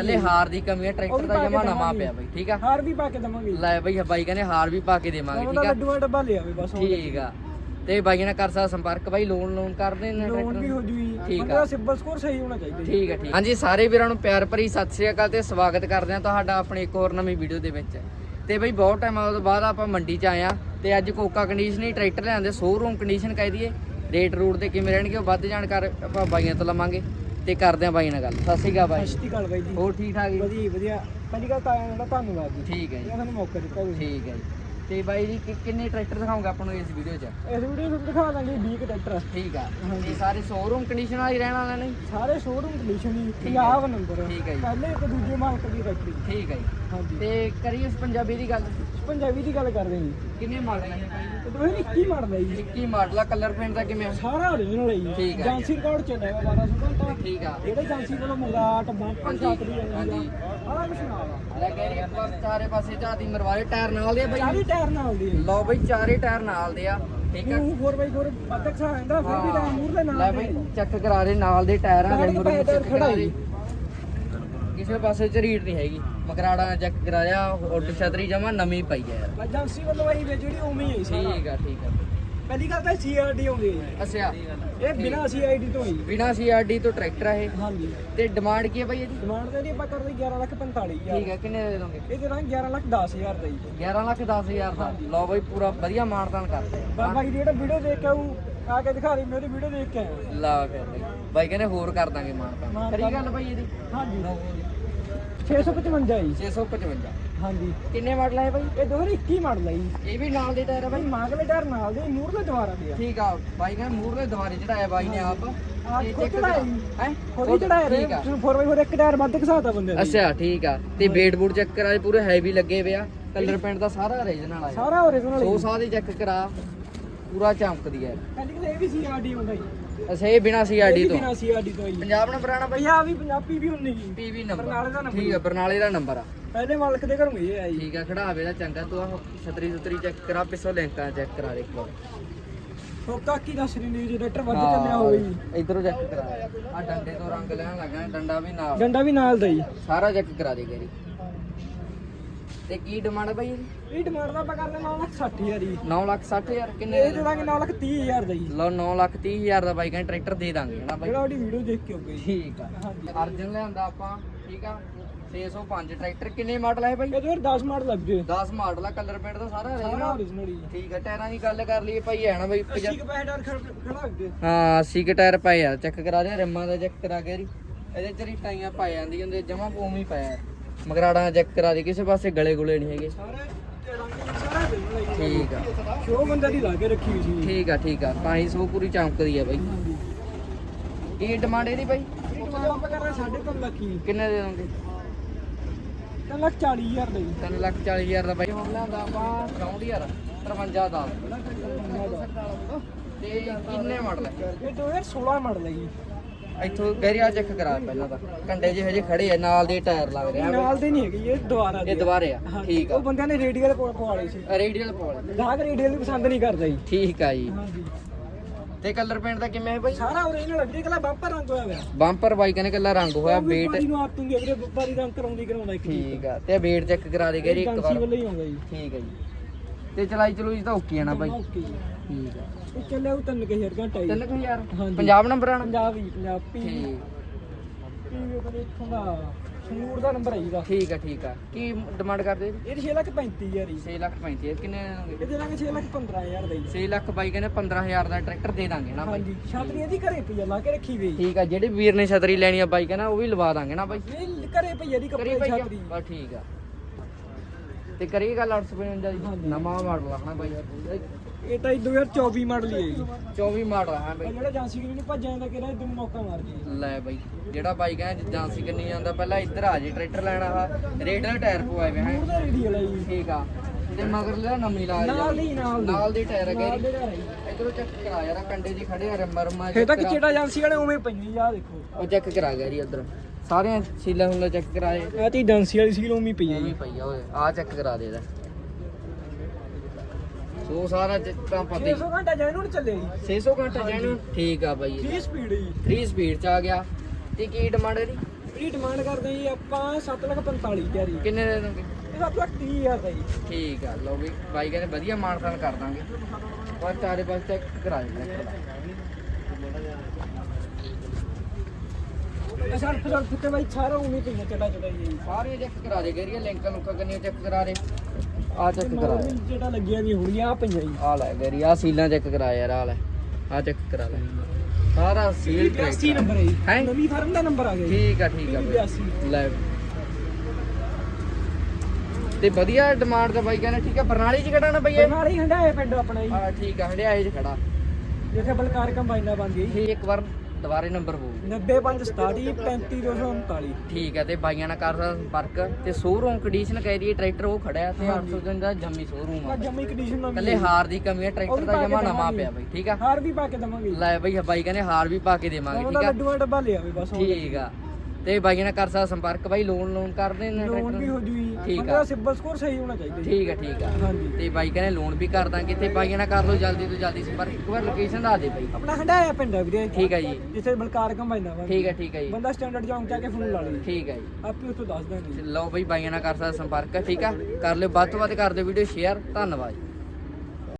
ਥੱਲੇ ਹਾਰ ਦੀ ਕਮੀ ਹੈ ਟਰੈਕਟਰ ਦਾ ਜਮਾ ਨਵਾਂ। ਪਿਆ ਬਈ ਠੀਕ ਆ? ਹਾਰ ਵੀ ਪਾ ਕੇ ਦਵਾਂਗੇ। ਲੈ ਬਈ ਬਾਈ ਕਹਿੰਦੇ ਹਾਰ ਵੀ ਪਾ ਕੇ ਦੇਵਾਂਗੇ ਠੀਕ ਆ? ਲੱਡੂਆਂ ਡੱਬਾ ਲਿਆ ਵੇ ਬਸ ਠੀਕ ਆ। ਤੇ ਬਾਈਆਂ ਨਾਲ ਕਰ ਸਕਦਾ ਸੰਪਰਕ ਬਾਈ ਲੋਨ ਲੋਨ ਕਰਦੇ ਨੇ ਲੋਨ ਵੀ ਹੋ ਜੂਈ ਠੀਕ ਆ। ਸਿਬਲ ਸਕੋਰ ਸਹੀ ਹੋਣਾ ਚਾਹੀਦਾ। ਠੀਕ ਹੈ ਠੀਕ ਹਾਂਜੀ ਸਾਰੇ ਵੀਰਾਂ ਨੂੰ ਪਿਆਰ ਭਰੀ ਸਤਿ ਸ੍ਰੀ ਅਕਾਲ ਤੇ ਸਵਾਗਤ ਕਰਦੇ ਹਾਂ ਤੁਹਾਡਾ ਆਪਣੀ ਇੱਕ ਹੋਰ ਨਵੀਂ ਵੀਡੀਓ ਦੇ ਵਿੱਚ। ਤੇ ਬਈ ਬਹੁਤ ਟਾਈਮ ਤੋਂ ਬਾਅਦ ਆਪਾਂ ਮੰਡੀ 'ਚ ਆਏ ਆ ਤੇ ਅੱਜ ਕੋਕਾ ਕੰਡੀਸ਼ਨ ਹੀ ਟਰੈਕਟਰ ਲਿਆਂਦੇ ਸ਼ੋਰੂਮ ਕੰਡੀਸ਼ਨ ਕਹਿ ਦਈਏ। ਰੇਟ ਰੂਟ ਤੇ ਕਿਵੇਂ ਰਹਿਣਗੇ ਉਹ ਵੱਧ ਜਾਣਕਾਰ ਆਪਾਂ ਬਾਈਆਂ ਤੋਂ ਲਵਾਂਗੇ। ਤੇ ਕਰਦੇ ਆ ਬਾਈ ਨਾਲ ਗੱਲ। ਸਤਿ ਸ੍ਰੀ ਅਕਾਲ ਬਾਈ। ਸਤਿ ਸ਼੍ਰੀ ਅਕਾਲ ਬਾਈ ਜੀ। ਹੋਰ ਠੀਕ ਠਾਕ ਜੀ? ਵਧੀਆ ਜੀ, ਵਧੀਆ। ਪਹਿਲੀ ਗੱਲ ਤਾਂ ਜਿਹੜਾ ਧੰਨਵਾਦ ਜੀ ਠੀਕ ਹੈ ਜੀ। ਸਾਨੂੰ ਮੌਕਾ ਦਿੱਤਾ ਤੁਸੀਂ। ਠੀਕ ਹੈ ਜੀ। ਤੇ ਬਾਈ ਜੀ ਕਿ- ਕਿੰਨੇ ਟਰੈਕਟਰ ਦਿਖਾਉਂਗਾ ਆਪਾਂ ਨੂੰ ਇਸ ਵੀਡੀਓ 'ਚ? ਇਸ ਵੀਡੀਓ ਵਿੱਚ ਦਿਖਾ ਦਾਂਗੇ 20 ਕੁ ਟਰੈਕਟਰ। ਠੀਕ ਆ। ਇਹ ਸਾਰੇ ਸ਼ੋਰੂਮ ਕੰਡੀਸ਼ਨ ਵਾਲੇ ਰਹਿਣ ਵਾਲੇ ਨੇ? ਸਾਰੇ ਸ਼ੋਰੂਮ ਕੰਡੀਸ਼ਨ ਹੀ ਠੀਕ ਹੈ। 50 ਨੰਬਰ ਠੀਕ ਹੈ ਜੀ। ਪਹਿਲੇ ਇੱਕ ਦੂਜੇ ਮਾਲਕ ਦੀ ਫੈਕਟਰੀ ਠੀਕ ਹੈ ਜੀ। ਤੇ ਕਰੀਏ ਪੰਜਾਬੀ ਦੀ ਗੱਲ? ਪੰਜਾਬੀ ਦੀ ਗੱਲ ਕਰਦੇ ਹਾਂ ਜੀ। ਕਿੰਨੇ ਮਾਡਲ ਨੇ? ਤੇ ਦੋਹੇ 21 ਮਾਡਲ ਹੈ ਜੀ। 21 ਮਾਡਲ ਆ ਕਲਰ ਪੇਂਟ ਦਾ ਕਿਵੇਂ? ਆ? ਸਾਰਾ ਓਰੀਜਨਲ ਹੈ ਜੀ। ਠੀਕ ਹੈ ਏਜੰਸੀ ਰਿਕਾਰਡ ਵਾ 1200 ਘੰਟਾ। ਠੀਕ ਆ। ਜਿਹੜੇ ਏਜੰਸੀ ਕੋਲੋਂ ਮੰਗਾਟ ਬੰਪਰ ਹਾਂਜੀ, ਸਾਤਰੀ ਹਾਂਜੀ। ਆ। ਆਹ ਕੁਛ ਨਾਲ ਆ। ਲੈ ਰਹੀ ਆਪਾਂ ਚਾਰੇ ਪਾਸੇ ਝਾਤੀ ਮਰਵਾਲੇ ਟਾਇਰ ਨਾਲ ਦੇ ਆ ਚਾਰੀ ਬਈ ਟਾਇਰ ਨਾਲ ਦੀ ਹੈ ਲਓ ਬਈ ਚਾਰੇ ਟਾਇਰ ਨਾਲ ਦੇ ਆ। ਠੀਕ ਆ। ਨੂੰ 4x4 ਅੱਧਕ ਸਾ ਆਂਦਾ ਫਿਰ ਵੀ ਟਾਇਰ ਮੂਰ ਦੇ ਲੈ ਨਾਲ ਬਈ ਦੇ ਚੈੱਕ ਕਰਾ ਰਹੇ ਨਾਲ ਦੇ ਟਾਇਰਾਂ ਦੇ ਦੇ check ਖੜਾ ਕਰਾ ਹੀ। ਰਹੇ। ਕਿਸੇ ਪਾਸੇ ਚ ਰੀਟ ਨਹੀਂ ਹੈਗੀ। ਮਕਰਾੜਾ ਚੈੱਕ ਕਰਾਇਆ ਉੱਡ ਛਤਰੀ ਜਮਾ ਨਵੀਂ ਪਈ ਹੈ ਯਾਰ। ਏਜੰਸੀ ਵੱਲੋਂ ਆਈ ਵੇ ਜਿਹੜੀ ਉਵੇਂ ਹੀ ਸਾਰਾ। ਠੀਕ ਆ ਠੀਕ ਆ। ਪਹਿਲੀ ਗੱਲ ਤਾਂ ਸੀਆਰਡੀ ਆਉਂਦੀ ਹੈ। ਅੱਛਾ। ਜੀ। ਇਹ ਬਿਨਾ ਸੀਆਈਡੀ ਤੋਂ ਹੀ। ਬਿਨਾ ਸੀਆਰਡੀ ਤੋਂ ਟਰੈਕਟਰ ਆ ਇਹ? ਹਾਂਜੀ। ਤੇ ਡਿਮਾਂਡ ਕੀ ਹੈ ਬਈ ਇਹਦੀ? ਡਿਮਾਂਡ ਤੇ ਦੀ ਆਪਾਂ ਕਰਦੇ 11 ਲੱਖ 45 ਠੀਕ ਹਜ਼ਾਰ ਹੈ ਕਿੰਨੇ ਦੇ ਦੋਗੇ? ਇਹ ਦੇ ਦਾਂ 11 ਲੱਖ 10 ਹਜ਼ਾਰ ਦਾ ਜੀ। 11 ਲੱਖ 10000 ਦਾ। ਲਓ ਬਈ ਪੂਰਾ ਵਧੀਆ ਮਾਨਤਾਨ ਕਰਦੇ ਆ। ਜੀ ਜਿਹੜਾ ਵੀਡੀਓ ਦੇਖ ਕੇ ਆਊ ਆ ਕੇ ਦਿਖਾ ਰਹੀ ਮੇਰੀ ਵੀਡੀਓ ਦੇਖ ਕੇ ਆਇਆ। ਲਾ ਫਿਰ ਬਈ ਬਾਈ ਕਹਿੰਦੇ ਹੋਰ ਕਰ ਦਾਂਗੇ ਮਾਨਤਾਨ। ਮਾਨ ਕਰੀ। ਗੱਲ ਬਾਈ ਇਹਦੀ? ਹਾਂਜੀ। 655 ਜੀ। 655 ਹਾਂਜੀ। ਕਿੰਨੇ ਮਾਡਲ ਹੈ ਬਾਈ? ਇਹ 2021 ਮਾਡਲ ਹੈ ਜੀ। ਇਹ ਵੀ ਨਾਲ ਦੇ ਟਾਇਰ ਆ ਭਾਈ ਬਾਈ ਮਾਗਲੇ ਟਾਇਰ ਨਾਲ ਦੇ ਮੂਰਲੇ ਦੁਆਰਾ ਦੇ ਆ। ਠੀਕ ਆ ਬਾਈ ਕਹਿੰਦੇ ਮੂਹਰੇ ਦੁਆਰੇ ਚੜਾਇਆ ਬਾਈ ਨੇ ਆਪ। ਆਹ ਤੇ ਖੁਦ check ਚੜਾਇਆ ਕਰਾ- ਜੀ। ਹੈਂ? ਖੋਲੀ ਚੜਾਇਆ ਰੇ ਠੀਕ ਆ। 4x4 ਇੱਕ ਟਾਇਰ ਵੱਧ ਘਸਾਤਾ ਬੰਦੇ ਦਾ ਅੱਛਾ ਠੀਕ ਆ। ਤੇ ਵੇਟ ਬੂਟ ਚੈੱਕ ਕਰਾ ਪੂਰੇ ਹੈਵੀ ਲੱਗੇ ਪਿਆ ਕਲਰ ਪੈਂਟ ਦਾ ਸਾਰਾ ਓਰੀਜਨਲ ਆ ਸਾਰਾ ਓਰੀਜਨਲ ਸੋ ਸਾਹ ਦੀ ਚੈੱਕ ਕਰਾ। ਪੂਰਾ ਚਮਕਦੀ ਹੈ ਕਹਿੰਦੇ ਕਿ ਇਹ ਵੀ ਸੀਆਰਡੀ ਹੁੰਦਾ ਜੀ। ਅੱਛਾ ਇਹ ਬਿਨਾ ਸੀਆਰਡੀ ਤੋਂ? ਬਿਨਾ ਸੀਆਰਡੀ ਤੋਂ ਪੰਜਾਬ ਨਾਲ ਪੁਰਾਣਾ ਬਾਈ? ਆ ਵੀ ਪੰਜਾਬੀ ਵੀ ਹੁੰਨੀ ਜੀ। ਪੀਵੀ ਬਰਨਾਲੇ ਦਾ ਨੰਬਰ ਠੀਕ ਆ ਬਰਨਾਲੇ ਦਾ ਨੰਬਰ ਆ। ਪਹਿਲੇ ਮਾਲਕ ਦੇ ਘਰੋਂ ਇਹ ਆਈ ਠੀਕ ਆ ਖੜਾਵੇ ਦਾ ਚੰਗਾ ਤੂੰ ਆਹ ਛਤਰੀ ਸੁਤਰੀ ਚੈੱਕ ਕਰਾ ਪਿੱਛੋਂ ਲਿੰਕਾਂ ਚੈੱਕ ਕਰਾ ਦੇ ਇੱਕ ਵਾਰ। ਕੀ ਦੱਸ ਰਹੀ ਨੇ ਜੀ ਡਾਕਟਰ ਵੱਧ ਚੱਲਿਆ ਹੋਵੇ ਜੀ। ਇਧਰੋਂ ਚੈੱਕ ਕਰਾ ਆ ਡੰਡੇ ਤੋਂ ਰੰਗ ਲੈਣ ਲੱਗਾ ਡੰਡਾ ਵੀ ਨਾਲ। ਡੰਡਾ ਵੀ ਨਾਲ ਦਾ ਜੀ। ਸਾਰਾ ਚੈੱਕ ਕਰਾ ਦੇ ਗੇਰੀ ਤੇ ਕੀ ਡਿਮਾਂਡ ਹੈ ਬਾਈ ਇਹਦੀ? ਇਹ ਡਿਮਾਂਡ ਦਾ ਆਪਾਂ ਕਰਦੇ 9 ਲੱਖ 60 ਹਜ਼ਾਰ ਜੀ। 9 ਲੱਖ 60 ਹਜ਼ਾਰ ਕਿੰਨੇ ਇਹ ਦੇ? ਦਾਂਗੇ 9 ਲੱਖ 30 ਹਜ਼ਾਰ ਦਾ ਜੀ। ਲਓ 9 ਲੱਖ 30 ਹਜ਼ਾਰ ਦਾ ਬਾਈ ਕਹਿੰਦਾ ਟਰੈਕਟਰ ਦੇ ਦਾਂਗੇ ਹਨਾ ਬਾਈ? ਜਿਹੜਾ ਉਹਦੀ ਵੀਡੀਓ ਦੇਖ ਕੇ ਆਉਗੇ ਜੀ। ਠੀਕ ਆ। ਹਾਂਜੀ। ਅਰਜਨ ਲਿਆਂਦਾ ਆਪਾਂ ਠੀਕ ਆ? 605 ਟਰੈਕਟਰ ਕਿੰਨੇ ਮਾਡਲ ਹੈ ਬਾਈ? ਇਹ ਤੋਂ 10 ਮਾਡਲ ਲੱਗ ਜੇ 10 ਮਾਡਲ ਆ ਕਲਰ ਪੇਂਟ ਦਾ ਸਾਰਾ ਸਾਰਾ ਜੀ ਠੀਕ ਆ ਟਾਇਰਾਂ ਦੀ ਗੱਲ ਕਰ ਲਈਏ ਭਾਈ ਹੈ ਨਾ ਬਾਈ? 80 ਕੁ ਪੈਸੇ ਡਰ ਖੜਾ ਅੱਗੇ ਹਾਂ 80 ਕੇ ਟਾਇਰ ਪਏ ਆ। ਚੈੱਕ ਕਰਾ ਦੇ ਰਿਮਾਂ ਦਾ ਚੈੱਕ ਕਰਾ ਕੇ ਰੀ ਇਹਦੇ ਚ ਰੀਟਾਈਆਂ ਪਾ ਜਾਂਦੀ ਹੁੰਦੇ ਜਮਾ ਪੋਮ ਹੀ ਪਾਇਆ ਮਗਰਾੜਾ ਚੈੱਕ ਕਰਾ ਦੇ ਕਿਸੇ ਪਾਸੇ ਗਲੇ ਗੁਲੇ ਨਹੀਂ ਹੈਗੇ। ਠੀਕ ਆ। ਸ਼ੋ ਬੰਦੇ ਦੀ ਲਾ ਕੇ ਰੱਖੀ ਹੋਈ ਸੀ। ਠੀਕ ਆ ਠੀਕ ਆ। ਤਾਂ ਹੀ ਸੋ ਪੂਰੀ ਚਮਕਦੀ ਆ ਬਾਈ। ਕੀ ਡਿਮਾਂਡ ਇਹਦੀ ਬਾਈ? ਇਹ ਡਿਮਾਂਡ ਆਪਾਂ ਕਰ ਰਹੇ 3.5 ਲੱਖ ਹੀ। ਕਿੰਨੇ ਦੇ ਦੋਗੇ 3 ਲੱਖ 40 ਹਜ਼ਾਰ ਦਾ। ਜੀ 3 ਲੱਖ 40 ਹਜ਼ਾਰ ਦਾ ਬਾਈ। ਹੁਣ ਲਿਆਂਦਾ ਆਪਾਂ 64 ਹਜ਼ਾਰ 53 ਦਾ। ਤੇ ਕਿੰਨੇ ਮਾਡਲ ਹੈ ਇਹ 2016 ਮਾਡਲ ਹੈ ਜੀ। ਇੱਥੋਂ ਗੈਰੀਆ ਚੈੱਕ ਕਰਾ ਪਹਿਲਾਂ ਤਾਂ। ਕੰਡੇ ਜਿਹੇ ਹਜੇ ਖੜੇ ਆ ਨਾਲ ਦੇ ਟਾਇਰ ਲੱਗ ਰਹੇ ਨਾਲ ਦੇ ਨਹੀਂ ਹੈਗੀ ਇਹ ਦੁਆਰਾ ਇਹ ਦੁਬਾਰੇ ਆ ਠੀਕ ਆ। ਉਹ ਬੰਦਿਆਂ ਨੇ ਰੇਡੀਅਲ ਪਵਾਲੇ ਸੀ। ਰੇਡੀਅਲ ਪੌਲ ਗਾਹਕ ਰੇਡੀਅਲ ਵੀ ਪਸੰਦ ਨਹੀਂ ਕਰਦਾ ਜੀ। ਠੀਕ ਆ ਜੀ। ਤੇ ਕਲਰ ਪੇਂਟ ਦਾ ਕਿਵੇਂ ਹੈ ਬਾਈ ਸਾਰਾ ਓਰੀਜਨਲ ਅੱਗੇ ਕਲਾ ਬੰਪਰ ਰੰਗ ਹੋਇਆ ਹੋਇਆ। ਬੰਪਰ ਬਾਈ ਕਹਿੰਦੇ ਕੱਲਾ ਰੰਗ ਹੋਇਆ ਵੇਟ ਨੂੰ ਆਪ ਤੁੰਗੇ ਵੀਰੇ ਬਾਰੀ ਰੰਗ ਕਰਾਉਂਦੀ ਕਰਾਉਂਦਾ ਇੱਕ ਠੀਕ ਆ ਤੇ ਵੇਟ ਚੈੱਕ ਕਰਾ ਦੇ ਗੈਰੀ ਇੱਕ ਵਾਰ। ਹੀ ਜੀ। ਠੀਕ ਆ ਜੀ। ਤੇ ਚਲਾਈ ਚਲੂਈ ਤਾਂ ਓਕੇ ਆ ਨਾ ਬਾਈ। ਓਕੇ ਜੀ ਠੀਕ ਆ। ਇਹ ਚੱਲਿਆ ਉਹ ਤਿੰਨ ਕੁ ਹਜ਼ਾਰ ਘੰਟਾ ਜੀ 3000। ਪੰਜਾਬ ਨੰਬਰ ਆਣਾ ਪੰਜਾਬ ਹੀ ਪੰਜਾਬ ਪੀ ਠੀਕ। ਦਾ ਨੰਬਰ ਹੈ ਠੀਕ ਆ ਠੀਕ ਆ। ਕੀ ਡਿਮਾਂਡ ਕਰਦੇ ਇਹ 6 ਲੱਖ 35 ਹਜ਼ਾਰ ਜੀ 6 ਲੱਖ 35 ਕਿੰਨੇ ਦੇ? ਦੋਗੇ ਇਹ ਦੇ ਦਾਂਗੇ 6 ਲੱਖ 15 ਹਜ਼ਾਰ ਦਾ ਜੀ 6 ਲੱਖ ਬਾਈ ਕਹਿੰਦੇ 15000 ਦਾ ਟਰੈਕਟਰ ਦੇ ਦਾਂਗੇ ਨਾ ਬਾਈ। ਹਾਂਜੀ ਛਤਰੀ ਇਹਦੀ ਘਰੇ ਪਈ ਆ ਲਾ ਕੇ ਰੱਖੀ ਹੋਈ ਠੀਕ ਆ ਜਿਹੜੇ ਵੀਰ ਨੇ ਛਤਰੀ ਲੈਣੀ ਆ ਬਾਈ ਕਹਿੰਦਾ ਉਹ ਵੀ ਲਵਾ ਦਾਂਗੇ ਨਾ ਬਾਈ। ਇਹ ਘਰੇ ਪਈ ਆ ਦੀ ਕਰੀ ਕੱਪੜੇ ਬਾਈ ਛਤਰੀ। ਬਸ ਠੀਕ ਆ। ਤੇ ਕਰੀ ਗੱਲ 855 ਦੀ। ਨਵਾਂ ਮਾਡਲ ਆ ਹਨਾ ਬਾਈ। ਇਹ ਤਾਂ 2024 ਮਾਡਲ ਹੀ ਹੈ ਜੀ। 24 ਮਾਡਲ ਆ ਹਾਂ ਆ ਬਾਈ ਜਿਹੜਾ ਜਾਂਸੀ ਕਿਵੇਂ ਭੱਜ ਜਾਂਦਾ ਕਿਹੜਾ ਇਦੋਂ ਮੌਕਾ ਮਾਰ ਜੀ ਲੈ ਬਾਈ ਜਿਹੜਾ ਬਾਈ ਕਹਿੰਦਾ ਜਾਂਸੀ ਕੰਨੀ ਜਾਂਦਾ ਪਹਿਲਾਂ ਇੱਧਰ ਆ ਜੇ ਟਰੈਕਟਰ ਲੈਣਾ ਆ ਰੇਡਰ ਟਾਇਰ ਪਵਾਏ ਵੇ ਹੈ ਦਾ ਰੇਡੀਅਲ ਹੈ ਜੀ। ਠੀਕ ਆ ਤੇ ਮਗਰ ਲਿਆ ਨਵੀਂ ਲਾ ਨਾਲ ਦੀ ਨਾਲ ਦੀ। ਨਾਲ ਦੀ ਟਾਇਰ ਦੇ ਜੀ। ਇਧਰੋਂ ਚੈੱਕ ਕਰਾ ਯਾਰ ਕੰਡੇ ਜੀ ਖੜੇ ਆ ਰਮਰ ਮਾ ਇਹ ਤਾਂ ਕਿ ਜਿਹੜਾ ਏਜੰਸੀ ਵਾਲੇ ਉਵੇਂ ਪਈਆਂ ਯਾਰ ਦੇਖੋ। ਉਹ ਚੈੱਕ ਕਰਾ ਗਿਆ ਜੀ ਉਧਰ। ਸਾਰੇ ਸੀਲਾ ਹੁਲਾ ਚੈੱਕ ਕਰਾਏ। ਇਹ ਤੀ ਏਜੰਸੀ ਵਾਲੀ ਸੀਲ ਉਵੇਂ ਪਈ ਹੈ ਜੀ। ਪਈ ਆ ਓਏ ਆ ਚੈੱਕ ਕਰਾ ਦੇ ਇਹਦਾ। ਸੋ ਸਾਰਾ ਤਾਂ ਪਤਾ ਹੀ 600 ਘੰਟਾ ਜੈਨੂਨ ਚੱਲੇ ਜੀ। 600 ਘੰਟਾ ਜੈਨ ਠੀਕ ਆ ਬਾਈ। 30 ਸਪੀਡ ਜੀ। 3 ਸਪੀਡ ਚ ਆ ਗਿਆ। ਤੇ ਕੀ ਡਿਮਾਂਡ ਇਹਦੀ? ਇਹਦੀ ਡਿਮਾਂਡ ਕਰਦੇ ਜੀ ਆਪਾਂ 745000 ਦੀ ਕਿੰਨੇ ਦੇ ਦੋਗੇ ਇਹ 730000 ਦਾ ਜੀ। ਠੀਕ ਆ ਲਓ ਵੀ ਬਾਈ ਕਹਿੰਦੇ ਵਧੀਆ ਮਾਨਤਾਨ ਕਰ ਦਾਂਗੇ। ਪਰ ਚਾਰੇ ਪਾਸੇ ਚੈੱਕ ਕਰਾ ਦੇ ਇਹ ਸਰ ਫਿਰ ਫਿੱਕੇ ਬਾਈ ਸਾਰਾ ਉਵੇਂ ਪਈਆਂ ਚੜਾ ਚੜਾ ਜੀ ਸਾਰੇ ਚੈੱਕ ਕਰਾ ਦੇ ਗੇਰੀਆ ਲਿੰਕ ਲੁੰਕਾਂ ਕੰਨੀ ਚੈੱਕ ਕਰਾ ਦੇ। ਆ ਚੈੱਕ ਕਰਾ ਦੇ। ਜਿਹੜਾ ਲੱਗਿਆ ਵੀ ਹੋਣੀਆਂ ਆ ਪਈਆਂ ਜੀ। ਆ ਲੈ ਗੇਰੀ ਆ ਸੀਲਾਂ ਚੈੱਕ ਕਰਾ ਯਾਰ ਆ ਲੈ। ਆ ਚੈੱਕ ਕਰਾ ਲੈ। ਸਾਰਾ ਸੀਲ 82 ਨੰਬਰ ਹੈ ਜੀ? ਨਵੀਂ ਫਾਰਮ ਦਾ ਨੰਬਰ ਆ ਗਿਆ ਠੀਕ ਆ ਠੀਕ ਆ ਬਾਈ। 82 ਲੈ। ਤੇ ਵਧੀਆ ਡਿਮਾਂਡ ਤਾਂ ਬਾਈ ਕਹਿੰਦੇ ਠੀਕ ਆ ਬਰਨਾਲੀ ਚ ਖੜਾ ਨਾ ਬਈ ਇਹ? ਨਾਲ ਹੀ ਹੰਡਾਏ ਪਿੰਡ ਆਪਣਾ ਜੀ। ਹਾਂ ਠੀਕ ਆ ਹੰਡਿਆਏ ਚ ਖੜਾ। ਜਿੱਥੇ ਬਲਕਾਰ ਕੰਬਾਈਨਾਂ ਬਣਦੀ ਜੀ। ਇੱਕ ਵਾਰ ਦੁਬਾਰੇ ਨੰਬਰ ਬੋਲ 9567 35239 ਠੀਕ ਹੈ ਤੇ ਬਾਈਆਂ ਨਾਲ ਕਰ ਸੰਪਰਕ ਤੇ ਸ਼ੋਰੂਮ ਕੰਡੀਸ਼ਨ ਕਹਿ ਦਈਏ ਟਰੈਕਟਰ ਉਹ ਖੜਿਆ ਤੇ 800 ਦਿਨ ਦਾ ਜੰਮੀ ਸ਼ੋਰੂਮ ਆ। ਜੰਮੀ ਕੰਡੀਸ਼ਨ ਨਾਲ ਕੱਲੇ ਹਾਰ ਦੀ ਕਮੀ ਹੈ ਟਰੈਕਟਰ ਦਾ ਜਮਾ ਨਵਾਂ ਪਿਆ ਬਈ ਠੀਕ ਆ? ਹਾਰ ਵੀ ਪਾ ਕੇ ਦਵਾਂਗੇ। ਲੈ ਬਈ ਬਾਈ ਕਹਿੰਦੇ ਹਾਰ ਵੀ ਪਾ ਕੇ ਦੇਵਾਂਗੇ ਠੀਕ ਆ? ਲੱਡੂਆਂ ਡੱਬਾ ਲਿਆ ਵੀ ਬਸ ਠੀਕ ਆ। ਤੇ ਬਾਈਆਂ ਨਾਲ ਕਰ ਸਕਦਾ ਸੰਪਰਕ ਬਾਈ ਲੋਨ ਲੋਨ ਕਰਦੇ ਨੇ ਲੋਨ ਵੀ ਹੋ ਜੂਈ ਠੀਕ ਆ। ਸਿਬਲ ਸਕੋਰ ਸਹੀ ਹੋਣਾ ਚਾਹੀਦਾ ਠੀਕ ਆ ਠੀਕ ਆ। ਤੇ ਬਾਈ ਕਹਿੰਦੇ ਲੋਨ ਵੀ ਕਰ ਦਾਂਗੇ ਤੇ ਬਾਈਆਂ ਨਾਲ ਕਰ ਲਓ ਜਲਦੀ ਤੋਂ ਜਲਦੀ ਸੰਪਰਕ। ਇੱਕ ਵਾਰ ਲੋਕੇਸ਼ਨ ਦੱਸ ਦੇ ਬਾਈ। ਆਪਣਾ ਹੰਡਾਇਆ ਪਿੰਡ ਆ ਵੀਰੇ। ਠੀਕ ਆ ਜੀ। ਜਿੱਥੇ ਬਲਕਾਰ ਕੰਬਾਈਨਾਂ ਬਣਦੀ ਠੀਕ ਆ ਠੀਕ ਆ ਜੀ। ਬੰਦਾ ਸਟੈਂਡਰਡ ਚੌਂਕ ਜਾ ਕੇ ਫੋਨ ਲਾ ਲਈ ਠੀਕ ਆ ਜੀ। ਆਪੇ ਉੱਥੋਂ ਦੱਸ ਦਾਂਗੇ। ਲਓ ਬਈ ਬਾਈਆਂ ਨਾਲ ਕਰ ਸਕਦਾ ਸੰਪਰਕ ਠੀਕ ਆ। ਕਰ ਲਿਓ ਵੱਧ ਤੋਂ ਵੱਧ ਕਰ ਦਿਓ ਵੀਡੀਓ ਸ਼ੇਅਰ ਧੰਨਵਾਦ।